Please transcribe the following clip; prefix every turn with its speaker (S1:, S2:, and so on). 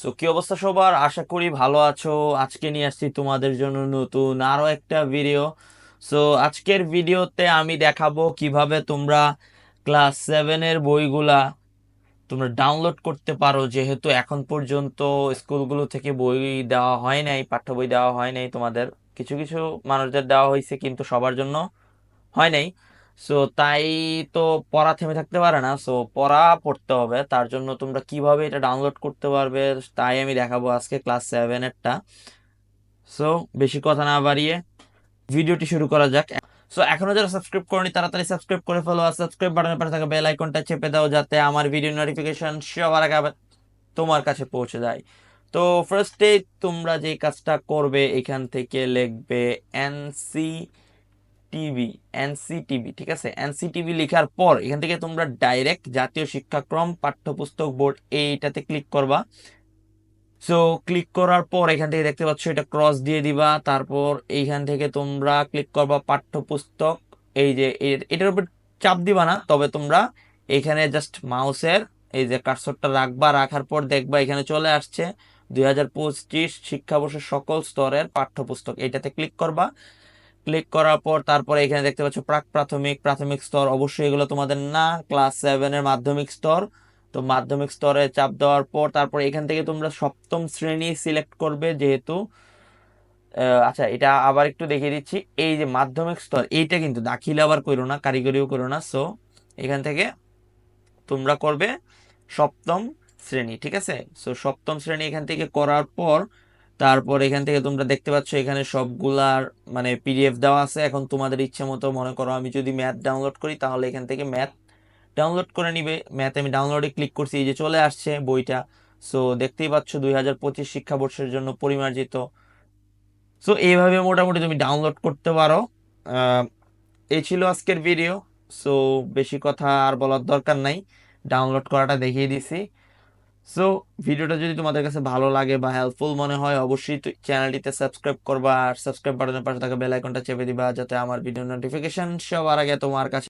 S1: So কি অবস্থা সবার? আশা করি ভালো আছো। আজকে নিয়ে আসছি তোমাদের জন্য নতুন আরও একটা ভিডিও সো আজকের ভিডিওতে আমি দেখাবো কীভাবে তোমরা ক্লাস সেভেনের বইগুলা তোমরা ডাউনলোড করতে পারো। যেহেতু এখন পর্যন্ত স্কুলগুলো থেকে বই দেওয়া হয় নাই, পাঠ্য বই দেওয়া হয় নাই। তোমাদের কিছু কিছু মানুষদের দেওয়া হয়েছে কিন্তু সবার জন্য হয় নাই। সো তাই তো পড়া থেমে থাকতে পারে না। সো পড়া পড়তে হবে। তার জন্য তোমরা কীভাবে এটা ডাউনলোড করতে পারবে, তাই আমি দেখাবো আজকে ক্লাস সেভেনেরটা সো বেশি কথা না বাড়িয়ে ভিডিওটি শুরু করা যাক। সো এখনও যারা সাবস্ক্রাইব করনি তাড়াতাড়ি সাবস্ক্রাইব করে ফেলো আর সাবস্ক্রাইব বাটনের পাশে থাকা বেল আইকনটা চেপে দাও যাতে আমার ভিডিও নোটিফিকেশন সবার আগে তোমার কাছে পৌঁছে যায়। তো ফার্স্টে তোমরা যে কাজটা করবে, এখান থেকে লিখবে এনসি টিভি এনসিটিভি ঠিক আছে? এনসিটিভি লেখার পর এখান থেকে তোমরা ডাইরেক্ট জাতীয় শিক্ষাক্রম, পাঠ্যপুস্তক বোর্ড এইটাতে ক্লিক করবা। সো ক্লিক করার পর এখান থেকে দেখতে পাচ্ছ এটা ক্রস দিয়ে দিবা। তারপর এইখান থেকে তোমরা ক্লিক করবা পাঠ্যপুস্তক। এই যে এটার উপর চাপ দিবা না, তবে তোমরা এখানে জাস্ট মাউসের এই যে কার্সরটা রাখবা, রাখার পর দেখবা এখানে চলে আসছে। দুই হাজার পঁচিশ শিক্ষাবর্ষের সকল স্তরের পাঠ্যপুস্তক এইটাতে ক্লিক করবা। ক্লিক করার পর তারপরে এখানে দেখতে পাচ্ছ প্রাক প্রাথমিক প্রাথমিক স্তর অবশ্যই এগুলো তোমাদের না ক্লাস সেভেনের মাধ্যমিক স্তর। তো মাধ্যমিক স্তরে চাপ দেওয়ার পর তারপর এখান থেকে তোমরা সপ্তম শ্রেণি সিলেক্ট করবে যেহেতু। আচ্ছা এটা আবার একটু দেখিয়ে দিচ্ছি। এই যে মাধ্যমিক স্তর, এইটা কিন্তু দাখিল আবার করো না, কারিগরিও করো না। সো এখান থেকে তোমরা করবে সপ্তম শ্রেণি, ঠিক আছে? সো সপ্তম শ্রেণি এখান থেকে করার পর তারপর এখান থেকে তোমরা দেখতে পাচ্ছ এখানে সবগুলার মানে পিডিএফ দেওয়া আছে। এখন তোমাদের ইচ্ছে মতো মনে করো আমি যদি ম্যাথ ডাউনলোড করি, তাহলে এখান থেকে ম্যাথ ডাউনলোড করে নিবে। ম্যাথ আমি ডাউনলোডে ক্লিক করছি, এই যে চলে আসছে বইটা। সো দেখতেই পাচ্ছ দুই হাজার পঁচিশ শিক্ষাবর্ষের জন্য পরিমার্জিত। সো এইভাবে মোটামুটি তুমি ডাউনলোড করতে পারো। এই ছিল আজকের ভিডিও সো বেশি কথা আর বলার দরকার নাই। ডাউনলোড করাটা দেখিয়ে দিছি। সো ভিডিওটা যদি তোমাদের কাছে ভালো লাগে বা হেল্পফুল মনে হয়, অবশ্যই চ্যানেলটিতে সাবস্ক্রাইব করবা আর সাবস্ক্রাইব বাটনের পাশে থাকা বেল আইকনটা চেপে দিবা, যাতে আমার ভিডিও নোটিফিকেশন সবার আগে তোমার কাছে